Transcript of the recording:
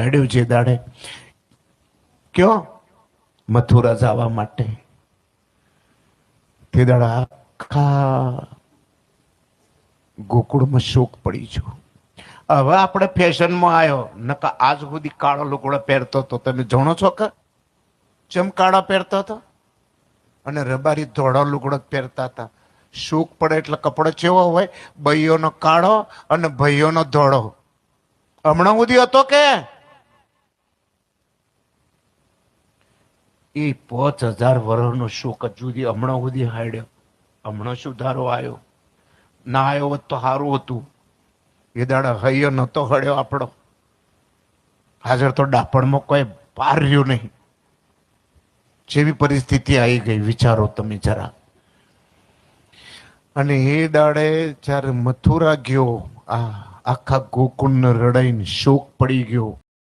હેડ્યું છે દાડે. કયો? મથુરા જવા માટે. તે દાડા આખા ગોકુળમાં શોક પડી છું હવે આપણે ફેશનમાં આવ્યો નકા આજ સુધી કાળો લુગડો પહેરતો હતો તમે જાણો છો કે ચમ કાળો પહેરતો હતો? અને રબારી ધોળો લુગડો પહેરતા હતા. શોક પડે એટલે કપડો ચેવો હોય? ભાઈઓનો કાળો અને ભાઈઓનો ધોળો. હમણાં સુધી હતો કે? એ પાંચ હજાર વર્ષનો શોક જુદી હમણાં સુધી હાડ્યો. હમણાં સુધારો આવ્યો ના આવ્યો હોત તો સારું હતું. એ દાડા હૈયો નહોતો હળ્યો આપણો. હાજર તો ડાપણમાં કોઈ પાર રહ્યું નહીં. જેવી પરિસ્થિતિ આવી ગઈ, વિચારો તમે જરા. અને એ દાડે જ્યારે મથુરા ગયો, આ આખા ગોકુળને રડાઈને શોક પડી ગયો.